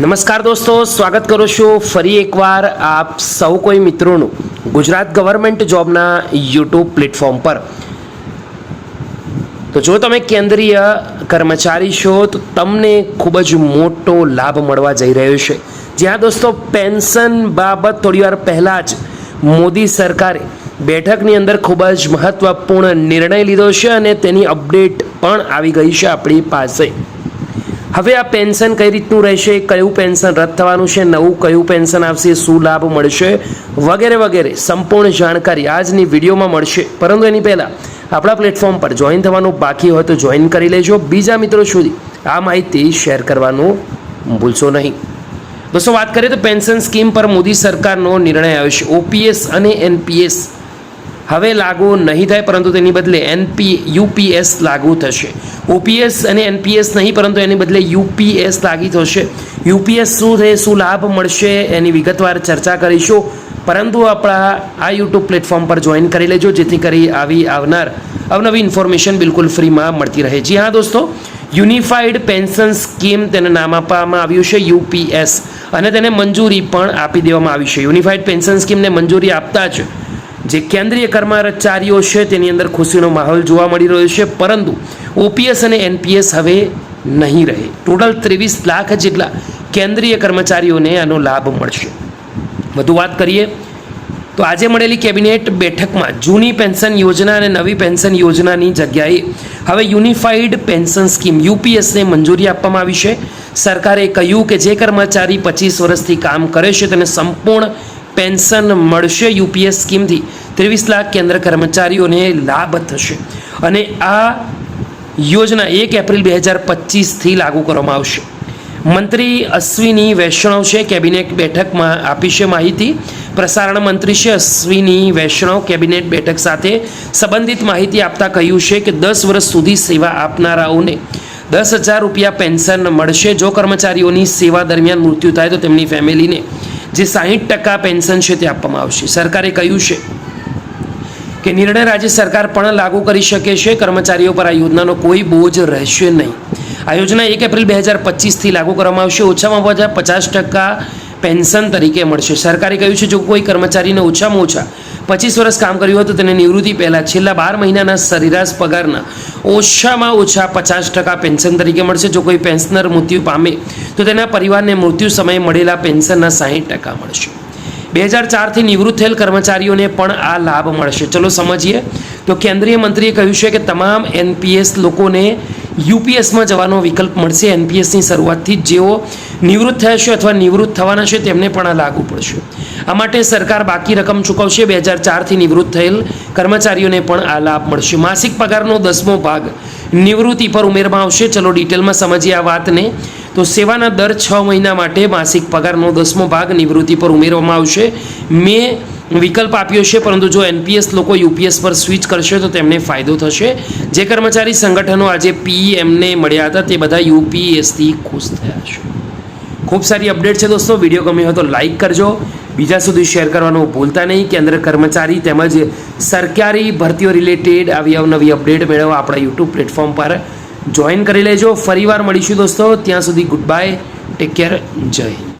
નમસ્કાર દોસ્તો, સ્વાગત કરું છું ફરી એકવાર આપ સૌ કોઈ મિત્રોનું ગુજરાત ગવર્મેન્ટ જોબના યુટ્યુબ પ્લેટફોર્મ પર. તો જો તમે કેન્દ્રીય કર્મચારી છો, તો તમને ખૂબ જ મોટો લાભ મળવા જઈ રહ્યો છે. જ્યાં દોસ્તો, પેન્શન બાબત થોડીવાર પહેલાં જ મોદી સરકારે બેઠકની અંદર ખૂબ જ મહત્ત્વપૂર્ણ નિર્ણય લીધો છે અને તેની અપડેટ પણ આવી ગઈ છે આપણી પાસે. હવે આ પેન્શન કઈ રીતનું રહેશે? કયું પેન્શન રદ થવાનું છે? નવું કયું પેન્શન આવશે? શું લાભ મળશે? વગેરે વગેરે સંપૂર્ણ જાણકારી આજની વિડીયોમાં મળશે. પરંતુ એની પહેલાં આપણા પ્લેટફોર્મ પર જોઈન થવાનું બાકી હોય તો જોઈન કરી લેજો. બીજા મિત્રો સુધી આ માહિતી શેર કરવાનું ભૂલશો નહીં. દોસ્તો, વાત કરીએ તો પેન્શન સ્કીમ પર મોદી સરકારનો નિર્ણય આવ્યો છે. ઓપીએસ અને એનપીએસ હવે લાગુ નહીં થાય, પરંતુ તેની બદલે એનપી, યુપીએસ લાગુ થશે. ઓપીએસ અને એનપીએસ નહીં, પરંતુ એની બદલે યુપીએસ લાગી થશે. યુપીએસ શું છે, શું લાભ મળશે, એની વિગતવાર ચર્ચા કરીશું. પરંતુ આપણા આ યુટ્યુબ પ્લેટફોર્મ પર જોઈન કરી લેજો, જેથી કરી આવી આવનાર અવનવી ઇન્ફોર્મેશન બિલકુલ ફ્રીમાં મળતી રહે. જી હા, દોસ્તો. યુનિફાઈડ પેન્શન સ્કીમ તેને નામ આપવામાં આવ્યું છે, યુપીએસ. અને તેને મંજૂરી પણ આપી દેવામાં આવી છે. યુનિફાઈડ પેન્શન સ્કીમને મંજૂરી આપતા જ જે કેન્દ્રીય કર્મચારીઓ છે, તેની અંદર ખુશીનો માહોલ જોવા મળી રહ્યો છે, પરંતુ ઓપીએસ અને એનપીએસ હવે નહીં રહે. ટોટલ ત્રેવીસ લાખ જેટલા કેન્દ્રીય કર્મચારીઓને આનો લાભ મળશે. વધુ વાત કરીએ, તો આજે મળેલી કેબિનેટ બેઠકમાં જૂની પેન્શન યોજના અને નવી પેન્શન યોજનાની જગ્યાએ હવે યુનિફાઈડ પેન્શન સ્કીમ યુપીએસને મંજૂરી આપવામાં આવી છે. સરકારે કહ્યું કે જે કર્મચારી પચીસ વર્ષથી કામ કરે છે, તેને સંપૂર્ણ પેન્શન મળશે યુપીએસ સ્કીમથી. ત્રેવીસ લાખ કેન્દ્ર કર્મચારીઓને લાભ થશે. અને આ યોજના એક એપ્રિલ બે હજાર પચીસથી લાગુ કરવામાં આવશે. મંત્રી અશ્વિની વૈષ્ણવ છે, કેબિનેટ બેઠકમાં આપી છે માહિતી. પ્રસારણ મંત્રી છે અશ્વિની વૈષ્ણવ, કેબિનેટ બેઠક સાથે સંબંધિત માહિતી આપતા કહ્યું છે કે દસ વર્ષ સુધી સેવા આપનારાઓને દસ હજાર રૂપિયા પેન્શન મળશે. જો કર્મચારીઓની સેવા દરમિયાન મૃત્યુ થાય તો તેમની ફેમિલીને જે સાહીઠ ટકા પેન્શન છે તે આપવામાં આવશે. સરકારે કહ્યું છે કે નિર્ણય રાજ્ય સરકાર પણ લાગુ કરી શકે છે. કર્મચારીઓ પર આ યોજનાનો કોઈ બોજ રહેશે નહીં. આ યોજના એક એપ્રિલ બે હજાર પચીસથી લાગુ કરવામાં આવશે. ઓછામાં ઓછા પચાસ ટકા પેન્શન તરીકે મળશે. સરકારે કહ્યું છે, જો કોઈ કર્મચારીને ઓછામાં ઓછા પચીસ વર્ષ કામ કર્યું હોય તો તેને નિવૃત્તિ પહેલાં છેલ્લા બાર મહિનાના સરેરાશ પગારના ઓછામાં ઓછા પચાસ ટકા પેન્શન તરીકે મળશે. જો કોઈ પેન્શનર મૃત્યુ પામે તો તેના પરિવારને મૃત્યુ સમયે મળેલા પેન્શનના સાહીઠ ટકા મળશે. બે હજાર ચારથી નિવૃત્ત થયેલ કર્મચારીઓને પણ આ લાભ મળશે. ચલો સમજીએ. તો કેન્દ્રીય મંત્રીએ કહ્યું છે કે તમામ એનપીએસ લોકોને યુપીએસમાં જવાનો વિકલ્પ મળશે એનપીએસની શરૂઆતથી જેઓ નિવૃત્ત થયા છે અથવા નિવૃત્ત થવાના છે તેમને પણ આ લાગુ પડશે. આ માટે સરકાર બાકી રકમ ચૂકવશે, બે હજાર ચારથી નિવૃત્ત થયેલ કર્મચારીઓને પણ આ લાભ મળશે. માસિક પગારનો દસમો ભાગ નિવૃત્તિ પર ઉમેરવામાં આવશે. ચલો ડિટેલમાં સમજીએ આ વાતને. તો સેવાના દર છ મહિના માટે માસિક પગારનો દસમો ભાગ નિવૃત્તિ પર ઉમેરવામાં આવશે. મેં વિકલ્પ આપ્યો છે, પરંતુ જો એનપીએસ લોકો યુપીએસ પર સ્વિચ કરશે તો તેમને ફાયદો થશે. જે કર્મચારી સંગઠનો આજે પીએમને મળ્યા હતા, તે બધા યુપીએસથી ખુશ થયા છે. ખૂબ સારી અપડેટ છે દોસ્તો, વીડિયો ગમ્યો હોય તો લાઇક કરજો. બીજા સુધી શેર કરવાનું ભૂલતા નહીં. કેન્દ્ર કર્મચારી તેમજ સરકારી ભરતીઓ રિલેટેડ આવી અવનવી અપડેટ મેળવવા આપણા યુટ્યુબ પ્લેટફોર્મ પર. જોઈન કરી લેજો. ફરીવાર મળીશું દોસ્તો. ત્યાં સુધી ગુડ બાય ટેક કેર જય